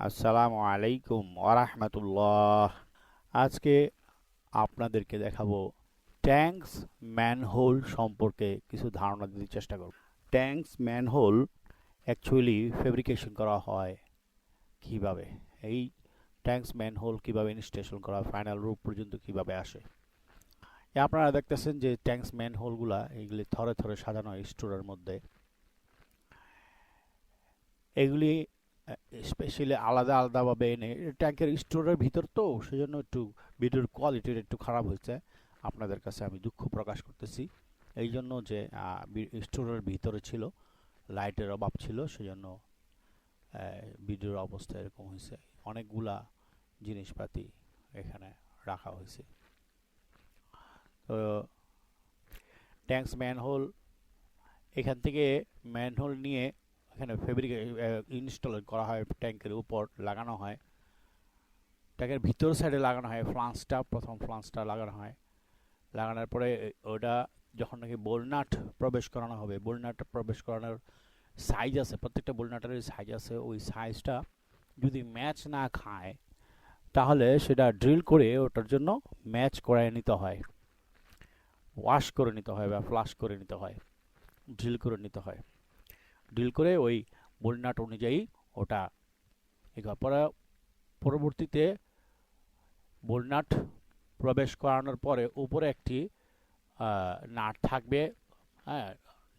আসসালামু আলাইকুম ওরহমতুল্লাহ আজকে আপনাদেরকে দেখাবো ট্যাঙ্কস ম্যানহোল সম্পর্কে কিছু ধারণা দিতে চেষ্টা করব। ট্যাঙ্কস ম্যানহোল অ্যাকচুয়ালি ফেব্রিকেশন করা হয় কীভাবে? এই ট্যাঙ্কস ম্যানহোল কীভাবে ইনস্টেশন করা ফাইনাল রূপ পর্যন্ত কীভাবে আসে? আপনারা দেখতেছেন যে ট্যাঙ্কস ম্যানহোলগুলা এগুলি থরে থরে সাজানো স্টোরের মধ্যে। এগুলি স্পেশালি আলাদা আলাদাভাবে এনে ট্যাঙ্কের স্টোরের ভিতর তো, সেজন্য একটু ভিডিওর কোয়ালিটির একটু খারাপ হয়েছে। আপনাদের কাছে আমি দুঃখ প্রকাশ করতেছি। এই জন্য যে স্টোরের ভিতরে ছিল লাইটের অভাব ছিল, সেজন্য ভিডিওর অবস্থা এরকম হয়েছে। অনেকগুলা জিনিসপাতি এখানে রাখা হয়েছে। তো ট্যাঙ্কস ম্যানহোল এখান থেকে ম্যানহোল নিয়ে এখানে ফেব্রিক ইনস্টল করা হয় ট্যাঙ্কের উপর লাগানো হয়। ট্যাঙ্কের ভিতর সাইডে লাগানো হয় ফ্লান্সটা প্রথম ফ্লান্সটা লাগানো হয়। লাগানোর পরে, ওটা যখন নাকি বোলনাট প্রবেশ করানো হবে, বোলনাট প্রবেশ করানোর সাইজ আছে, প্রত্যেকটা বোলনাটের সাইজ আছে, ওই সাইজটা যদি ম্যাচ না খায়, তাহলে সেটা ড্রিল করে ওটার জন্য ম্যাচ করায় নিতে হয়। ওয়াশ করে নিতে হয় বা ফ্লাশ করে নিতে হয় ড্রিল করে নিতে হয়। ড্রিল করে ওই বোলনাট অনুযায়ী ওটা পরে পরবর্তীতে বোলনাট প্রবেশ করানোর পরে উপরে একটি নাট থাকবে হ্যাঁ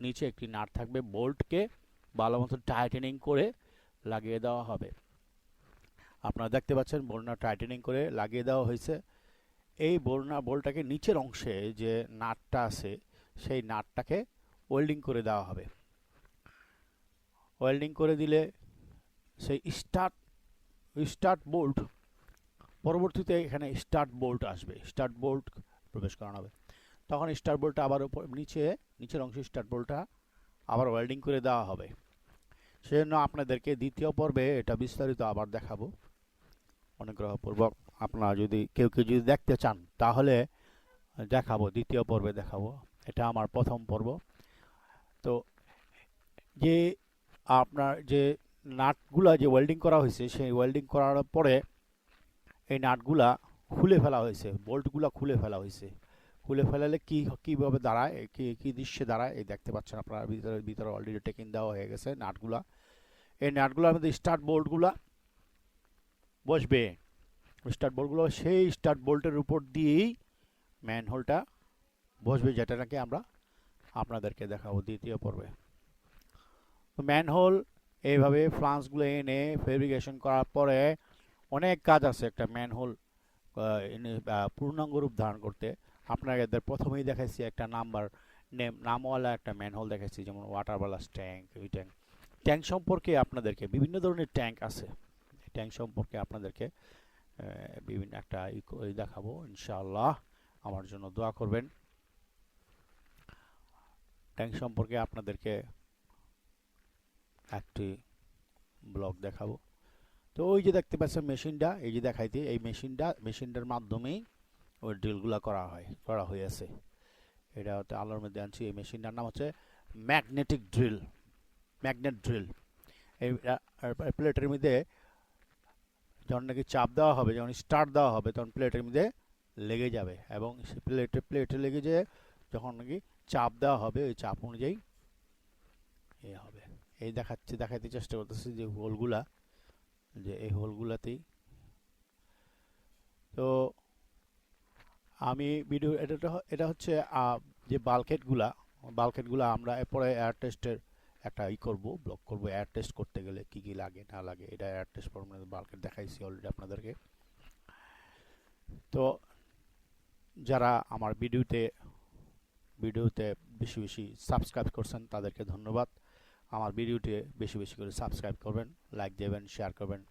নিচে একটি নাট থাকবে বোল্টকে ভালো মতো টাইটেনিং করে লাগিয়ে দেওয়া হবে। আপনারা দেখতে পাচ্ছেন বোলনা টাইটেনিং করে লাগিয়ে দেওয়া হয়েছে। এই বোলনা বোলটাকে নিচের অংশে যে নাটটা আছে, সেই নাটটাকে ওয়েল্ডিং করে দেওয়া হবে। ওয়েল্ডিং করে দিলে সেই স্টার্ট স্টার্ট বোল্ট পরবর্তীতে এখানে স্টার্ট বোল্ট আসবে। স্টার্ট বোল্ট প্রবেশ করানো হবে। তখন স্টার্ট বোল্টটা আবার উপর, নিচে, নিচের অংশে স্টার্ট বোল্টটা আবার ওয়েল্ডিং করে দেওয়া হবে। সেজন্য আপনাদেরকে দ্বিতীয় পর্বে এটা বিস্তারিত আবার দেখাবো। অনুগ্রহপূর্বক আপনারা যদি, কেউ কেউ যদি দেখতে চান, তাহলে দেখাবো, দ্বিতীয় পর্বে দেখাবো। এটা আমার প্রথম পর্ব। তো যে আপনার যে নাটগুলা যে ওয়েল্ডিং করা হয়েছে, সেই ওয়েল্ডিং করার পরে এই নাটগুলা খুলে ফেলা হয়েছে বোল্টগুলা খুলে ফেলা হয়েছে। খুলে ফেলালে কি, কীভাবে দাঁড়ায়, কি, কী দৃশ্যে দাঁড়ায়, এই দেখতে পাচ্ছেন আপনারা, ভিতরে ভিতরে অলরেডি টেকিং দেওয়া হয়ে গেছে নাটগুলা। এই নাটগুলোর মধ্যে স্টার্ট বোল্টগুলা বসবে। স্টার্ট বোল্টগুলো সেই স্টার্ট বোল্টের উপর দিয়েই ম্যানহোলটা বসবে, যেটা নাকি আমরা আপনাদেরকে দেখাবো দ্বিতীয় পর্বে। ম্যানহোল এইভাবে ফ্লান্সগুলো এনে ফেব্রিকেশন করার পরে অনেক কাজ আছে একটা ম্যানহোল পূর্ণাঙ্গ রূপ ধারণ করতে। আপনাদের প্রথমেই দেখাইছি একটা নাম্বার নেম নামওয়ালা একটা ম্যানহোল দেখাইছি, যেমন ওয়াটার বালাস ট্যাঙ্ক ওই ট্যাঙ্ক ট্যাঙ্ক সম্পর্কে আপনাদেরকে বিভিন্ন ধরনের ট্যাঙ্ক আছে। ট্যাঙ্ক সম্পর্কে আপনাদেরকে বিভিন্ন একটা দেখাবো, ইনশাআল্লাহ। আমার জন্য দোয়া করবেন। ট্যাঙ্ক সম্পর্কে আপনাদেরকে একটি ব্লগ দেখাবো। তো ওই যে দেখতে পাচ্ছেন মেশিনটা, এই যে দেখাইতে এই মেশিনটা, মেশিনটার মাধ্যমেই ওই ড্রিলগুলো করা হয়, করা হয়েছে এটা হচ্ছে আলোর মধ্যে আনছি, এই মেশিনটার নাম হচ্ছে ম্যাগনেটিক ড্রিল, ম্যাগনেট ড্রিল। এই প্লেটের মধ্যে যখন নাকি চাপ দেওয়া হবে, যখন স্টার্ট দেওয়া হবে, তখন প্লেটের মধ্যে লেগে যাবে এবং সে প্লেটে প্লেটে লেগে যেয়ে যখন নাকি চাপ দেওয়া হবে, ওই চাপ অনুযায়ী এ হবে। এই দেখাচ্ছে, দেখাইতে চেষ্টা করতেছি যে হোলগুলা যে এই হোলগুলাতেই তো আমি ভিডিও এটা এটা হচ্ছে যে বালকেটগুলা বালকেটগুলা আমরা এরপরে এয়ার টেস্টের একটা ই করব ব্লক করব এয়ার টেস্ট করতে গেলে কি কি লাগে, না লাগে, এটা এয়ার টেস্ট ফর্মুলা বালকেট দেখাইছি অলরেডি আপনাদেরকে। তো যারা আমার ভিডিওতে ভিডিওতে বেশি বেশি সাবস্ক্রাইব করছেন, তাদেরকে ধন্যবাদ। আমার ভিডিওটি বেশি বেশি করে সাবস্ক্রাইব করবেন লাইক দেবেন শেয়ার করবেন।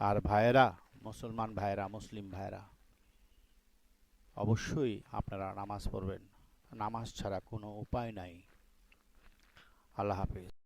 আর ভাইয়েরা, মুসলমান ভাইয়েরা, মুসলিম ভাইয়েরা, অবশ্যই আপনারা নামাজ পড়বেন। নামাজ ছাড়া কোনো উপায় নাই। আল্লাহ হাফিজ।